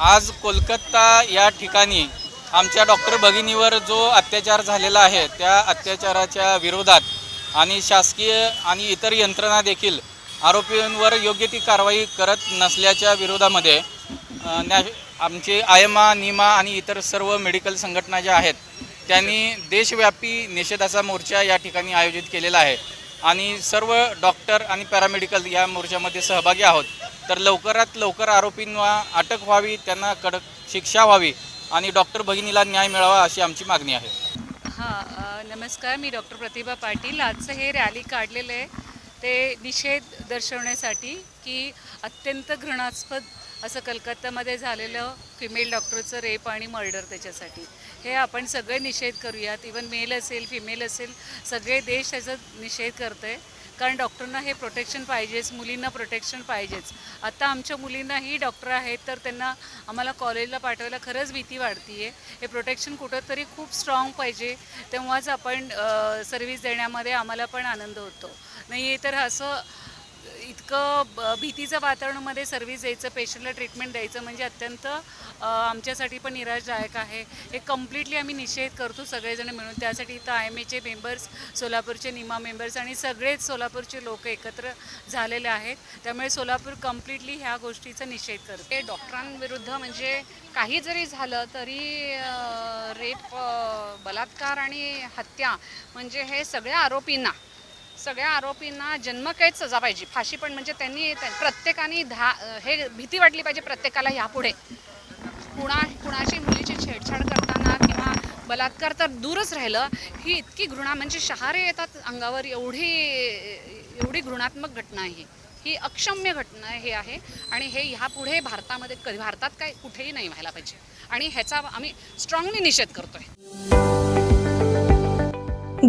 आज कोलकाता या ठिकाणी आमच्या डॉक्टर भगिनीवर जो अत्याचार झालेला आहे त्या अत्याचाराच्या विरोधात आणि शासकीय आणि इतर यंत्रणा देखील आरोपींवर योग्य ती कारवाई करत नसल्याच्या विरोधामध्ये न्या नॅ आमचे आयमा निमा आणि इतर सर्व मेडिकल संघटना ज्या आहेत त्यांनी देशव्यापी निषेधाचा मोर्चा या ठिकाणी आयोजित केलेला आहे. आणि सर्व डॉक्टर आणि पॅरामेडिकल या मोर्चामध्ये सहभागी आहोत. तर लवकरात लवकर आरोपींना अटक व्हावी त्यांना कडक शिक्षा व्हावी आणि डॉक्टर भगिनीला न्याय मिळावा अशी आमची मागणी आहे. हां नमस्कार मी डॉक्टर प्रतिभा पाटील. आजचं हे रॅली काढलेलं आहे. ते निषेध दर्शवण्यासाठी की अत्यंत घृणास्पद असं कलकत्त्यामध्ये झालेलं फिमेल डॉक्टरचं रेप आणि मर्डर त्याच्यासाठी. हे आपण सगळे निषेध करूयात. इवन मेल असेल फिमेल असेल सगळे देश त्याचा निषेध करत आहे कारण डॉक्टरना हे प्रोटेक्शन पाहिजेच मुलींना प्रोटेक्शन पाहिजेच. आता आमच्या मुलींनाही डॉक्टर आहेत तर त्यांना आम्हाला कॉलेजला पाठवायला खरंच भीती वाढती आहे हे प्रोटेक्शन कुठंतरी खूप स्ट्रॉंग पाहिजे तेव्हाच आपण सर्व्हिस देण्यामध्ये आम्हाला पण आनंद होतो. नाही तर असं इतकं ब- भीतीचं वातावरणामध्ये सर्व्हिस द्यायचं पेशंटला ट्रीटमेंट द्यायचं म्हणजे अत्यंत आमच्यासाठी पण निराशदायक आहे. हे कम्प्लिटली आम्ही निषेध करतो सगळेजण मिळून. त्यासाठी इथं आय एम एचे मेंबर्स सोलापूरचे निमा मेंबर्स आणि सगळेच सोलापूरचे लोक एकत्र झालेले आहेत. त्यामुळे सोलापूर कम्प्लिटली ह्या गोष्टीचा निषेध करते. डॉक्टरांविरुद्ध म्हणजे काही जरी झालं तरी रेप बलात्कार आणि हत्या म्हणजे हे सगळ्या आरोपींना सगळ्या आरोपींना जन्मकैद सजा पाहिजे. फाशी पण म्हणजे त्यांनी प्रत्येकाने धा हे भीती वाटली पाहिजे प्रत्येकाला यापुढे. कुणा कुणाची मुलीची छेडछाड करताना किंवा बलात्कार तर दूरच राहिलं ही इतकी घृणा म्हणजे शहारे येतात अंगावर एवढी एवढी घृणात्मक घटना आहे ही. ही अक्षम्य घटना हे आहे आणि हे ह्यापुढे भारतामध्ये कधी भारतात काय कुठेही नाही व्हायला पाहिजे. आणि ह्याचा आम्ही स्ट्रॉंगली निषेध करतोय.